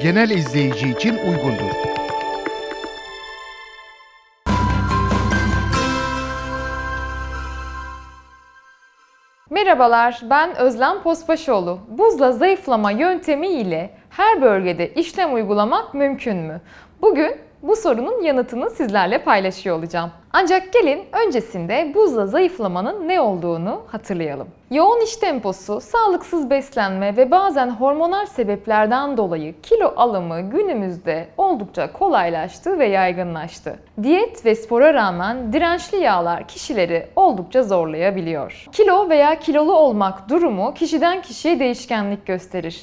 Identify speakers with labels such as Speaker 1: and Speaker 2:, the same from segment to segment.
Speaker 1: genel izleyici için uygundur.
Speaker 2: Merhabalar, ben Özlem Pospaşoğlu. Buzla zayıflama yöntemi ile her bölgede işlem uygulamak mümkün mü? Bugün bu sorunun yanıtını sizlerle paylaşıyor olacağım. Ancak gelin öncesinde buzla zayıflamanın ne olduğunu hatırlayalım. Yoğun iş temposu, sağlıksız beslenme ve bazen hormonal sebeplerden dolayı kilo alımı günümüzde oldukça kolaylaştı ve yaygınlaştı. Diyet ve spora rağmen dirençli yağlar kişileri oldukça zorlayabiliyor. Kilo veya kilolu olmak durumu kişiden kişiye değişkenlik gösterir.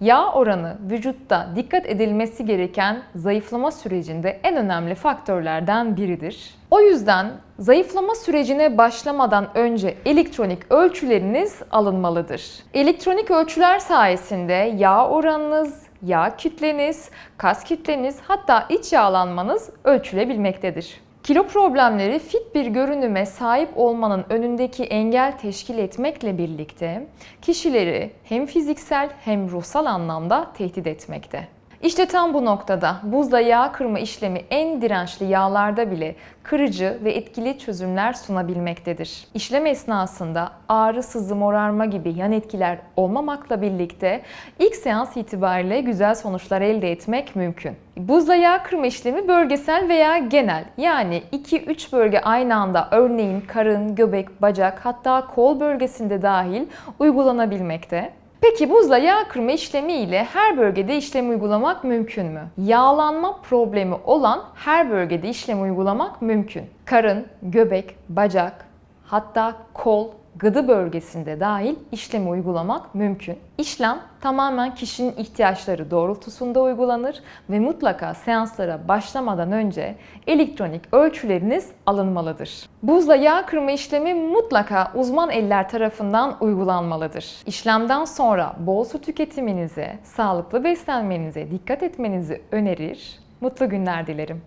Speaker 2: Yağ oranı vücutta dikkat edilmesi gereken zayıflama sürecinde en önemli faktörlerden biridir. O yüzden zayıflama sürecine başlamadan önce elektronik ölçüleriniz alınmalıdır. Elektronik ölçüler sayesinde yağ oranınız, yağ kütleniz, kas kütleniz hatta iç yağlanmanız ölçülebilmektedir. Kilo problemleri fit bir görünüme sahip olmanın önündeki engel teşkil etmekle birlikte kişileri hem fiziksel hem ruhsal anlamda tehdit etmekte. İşte tam bu noktada buzla yağ kırma işlemi en dirençli yağlarda bile kırıcı ve etkili çözümler sunabilmektedir. İşlem esnasında ağrı, sızı, morarma gibi yan etkiler olmamakla birlikte ilk seans itibariyle güzel sonuçlar elde etmek mümkün. Buzla yağ kırma işlemi bölgesel veya genel yani 2-3 bölge aynı anda örneğin karın, göbek, bacak hatta kol bölgesinde dahil uygulanabilmekte. Peki buzla yağ kırma işlemi ile her bölgede işlem uygulamak mümkün mü? Yağlanma problemi olan her bölgede işlem uygulamak mümkün. Karın, göbek, bacak, hatta kol, gıdı bölgesinde dahil işlemi uygulamak mümkün. İşlem tamamen kişinin ihtiyaçları doğrultusunda uygulanır ve mutlaka seanslara başlamadan önce elektronik ölçüleriniz alınmalıdır. Buzla yağ kırma işlemi mutlaka uzman eller tarafından uygulanmalıdır. İşlemden sonra bol su tüketiminize, sağlıklı beslenmenize dikkat etmenizi önerir. Mutlu günler dilerim.